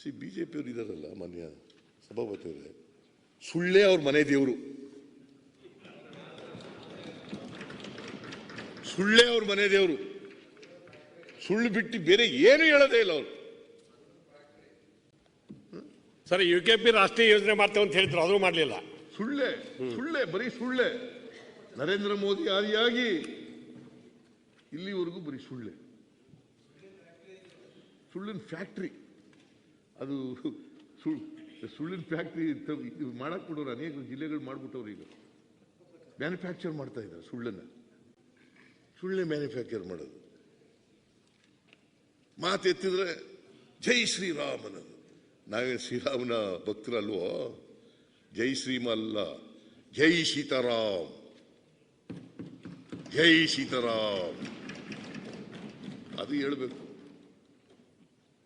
C B J ಪಿಯವರು ಇದ್ದಾರಲ್ಲ ಮಾನ್ಯ ಸಭಾಪತಿಯವರೇ ಸುಳ್ಳೇ ಅವ್ರ ಮನೆ ದೇವರು. ಸುಳ್ಳೇ ಅವ್ರ ಮನೆ ದೇವರು. ಸುಳ್ಳು ಬಿಟ್ಟು ಬೇರೆ ಏನು ಹೇಳೋದೇ ಇಲ್ಲ ಅವರು. ಸರ್ ಯು ಕೆ ಪಿ ರಾಷ್ಟ್ರೀಯ ಯೋಜನೆ ಮಾಡ್ತೇವೆ ಅಂತ ಹೇಳಿದ್ರು ಅದು ಮಾಡಲಿಲ್ಲ. ಸುಳ್ಳೆ ಸುಳ್ಳೆ ಬರೀ ಸುಳ್ಳೆ. ನರೇಂದ್ರ ಮೋದಿ ಆದಿಯಾಗಿ ಇಲ್ಲಿವರೆಗೂ ಬರೀ ಸುಳ್ಳೆ. ಸುಳ್ಳಿನ ಫ್ಯಾಕ್ಟ್ರಿ ಅದು ಸುಳ್ಳು ಸುಳ್ಳಿನ ಫ್ಯಾಕ್ಟ್ರಿ ಮಾಡಕ್ಕೆ ಬಿಡೋರು ಅನೇಕ ಜಿಲ್ಲೆಗಳು ಮಾಡಿಬಿಟ್ಟವ್ರು ಈಗ. ಮ್ಯಾನುಫ್ಯಾಕ್ಚರ್ ಮಾಡ್ತಾ ಇದ್ದಾರೆ ಸುಳ್ಳನ್ನು. ಸುಳ್ಳೆ ಮ್ಯಾನುಫ್ಯಾಕ್ಚರ್ ಮಾಡೋದು. ಮಾತು ಎತ್ತಿದ್ರೆ ಜೈ ಶ್ರೀರಾಮನ ನಾವೇ ಶ್ರೀರಾಮನ ಭಕ್ತರಲ್ವೋ? ಜೈ ಶ್ರೀಮಲ್ಲ. ಜೈ ಸೀತಾರಾಮ್. ಜೈ ಸೀತಾರಾಮ್. ಅದು ಹೇಳ್ಬೇಕು.